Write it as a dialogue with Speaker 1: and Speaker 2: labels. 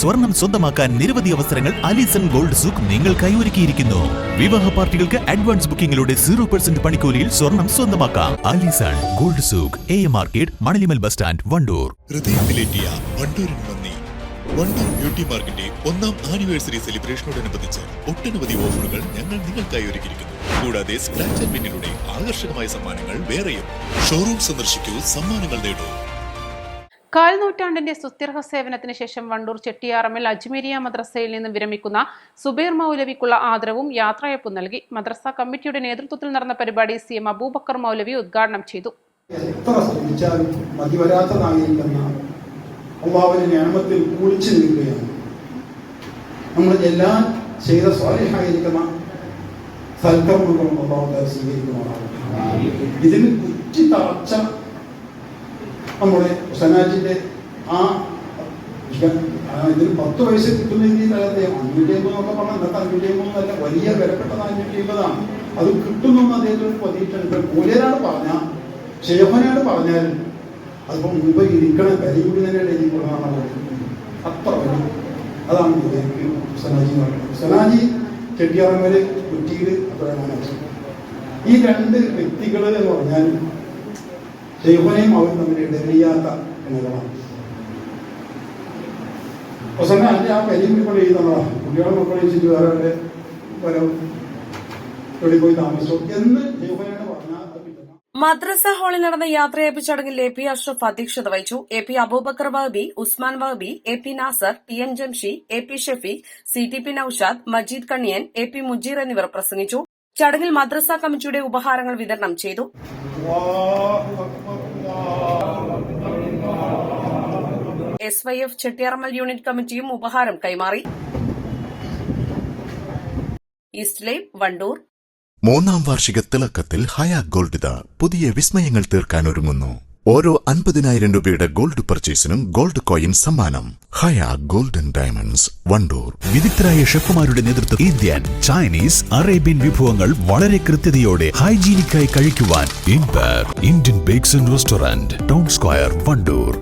Speaker 1: സ്വർണം സ്വന്തമാക്കാൻ നിരവധി അവസരങ്ങൾ അലിസൺ ഗോൾഡ് സൂക്ക് നിങ്ങൾക്കായി ഒരുക്കിയിരിക്കുന്നു വിവാഹ പാർട്ടികൾക്ക് അഡ്വാൻസ് ബുക്കിംഗിലൂടെ സീറോ പെർസെന്റ് പണിക്കൂലിയിൽ സ്വർണം സ്വന്തമാക്കാം. Alison gold souk a market Manalimal bus stand Wandoor.
Speaker 2: ഹൃദയത്തിലേറ്റിയ വണ്ടൂരിന് ബ്യൂട്ടി മാർക്കിന്റെ ഒന്നാം ആനിവേഴ്സറി സെലിബ്രേഷനോടനുബന്ധിച്ച് ഒട്ടനവധി ഓഫറുകൾ ഞങ്ങൾ നിങ്ങൾക്കായി ഒരുക്കിയിരിക്കുന്നു കൂടാതെ സ്ക്രാച്ച് ആൻഡ് ആകർഷകമായ സമ്മാനങ്ങൾ വേറെയും. ഷോറൂം സന്ദർശിക്കൂ സമ്മാനങ്ങൾ നേടൂ.
Speaker 3: കാൽ നൂറ്റാണ്ടിന്റെ സുസ്ഥിര സേവനത്തിന് ശേഷം വണ്ടൂർ ചെട്ടിയാറമ്മിൽ അജ്മീരിയ മദ്രസയിൽ നിന്ന് വിരമിക്കുന്ന സുബൈർ മൗലവിക്കുള്ള ആദരവും യാത്രയപ്പും നൽകി. മദ്രസ കമ്മിറ്റിയുടെ നേതൃത്വത്തിൽ നടന്ന പരിപാടി സി എം അബൂബക്കർ മൗലവി ഉദ്ഘാടനം ചെയ്തു.
Speaker 4: നിൽക്കുകയാണ്. നമ്മൾ ചെയ്ത സൽക്കർമ്മങ്ങളും അള്ളാഹു സ്വീകരിക്കുന്നതാണ് ഇതിന് കുറ്റി തറച്ച നമ്മുടെ ഹുസനാജിന്റെ ആ ഇതിന് പത്ത് വയസ്സ് കിട്ടുന്നെങ്കിൽ അല്ലാതെ അഞ്ഞൂറ്റി അമ്പത് എന്നൊക്കെ പറഞ്ഞാൽ ഇന്നത്തെ അഞ്ഞൂറ്റി അമ്പത് നല്ല വലിയ വിലപ്പെട്ടത് അഞ്ഞൂറ്റി അമ്പതാണ്. അത് കിട്ടുന്നെന്ന് അദ്ദേഹത്തിന് പതിയിട്ടുണ്ട് മൂലരാണ് പറഞ്ഞ ഷെയ്ഖനാണ് പറഞ്ഞാൽ അതിപ്പോൾ മുമ്പ് ഇരിക്കണ കരിയൂടി തന്നെ കൊള്ളാമെന്നാണ് അത്ര വലിയ അതാണ് ഇത് സനാജി പറയുന്നത്. സനാജി ചെട്ടിയാറന്മാരെ കുറ്റിയിൽ അത്രയാണ് ഈ രണ്ട് വ്യക്തികൾ എന്ന് പറഞ്ഞാൽ ഷെയ്ഖനെയും അവൻ തമ്മിൽ ഇടറിയാത്ത എന്നതാണ്. അവസാനം അതിന്റെ ആ കരിയും കൂടെ എഴുതുന്നതാണ് കുട്ടികളെ മക്കളെ വെച്ചിട്ട് വേറെ വരവും എവിടെ പോയി താമസിച്ചു. എന്ന് ദൈവനാണ് പറഞ്ഞാൽ
Speaker 5: മദ്രസ ഹാളിൽ നടന്ന യാത്രയപ്പ് ചടങ്ങിൽ എ പി അഷ്റഫ് അധ്യക്ഷത വഹിച്ചു. A P Aboobacker Wahabi Usman Wahabi A P Nasar T N Jamshi A P Shafeeq C T P Noushad Majeed Kanniyan A P Mujeer എന്നിവർ പ്രസംഗിച്ചു. ചടങ്ങിൽ മദ്രസ കമ്മിറ്റിയുടെ ഉപഹാരങ്ങൾ വിതരണം ചെയ്തു. S Y F Chettiyarmal unit കമ്മിറ്റിയും ഉപഹാരം കൈമാറി. ഈസ്റ്റ് വണ്ടൂർ.
Speaker 2: മൂന്നാം വാർഷിക തിളക്കത്തിൽ ഹയാ ഗോൾഡ് പുതിയ വിസ്മയങ്ങൾ തീർക്കാൻ ഒരുങ്ങുന്നു. ഓരോ അൻപതിനായിരം രൂപയുടെ ഗോൾഡ് പർച്ചേസിനും ഗോൾഡ് കോയിൻ സമ്മാനം. Haya golden diamonds Wandoor.
Speaker 1: വിദഗ്ധരായ ഷെഫുമാരുടെ നേതൃത്വം ഇന്ത്യൻ ചൈനീസ് അറേബ്യൻ വിഭവങ്ങൾ വളരെ കൃത്യതയോടെ ഹൈജീനിക്കായി കഴിക്കുവാൻ Indian bakes and restaurant town square Wandoor.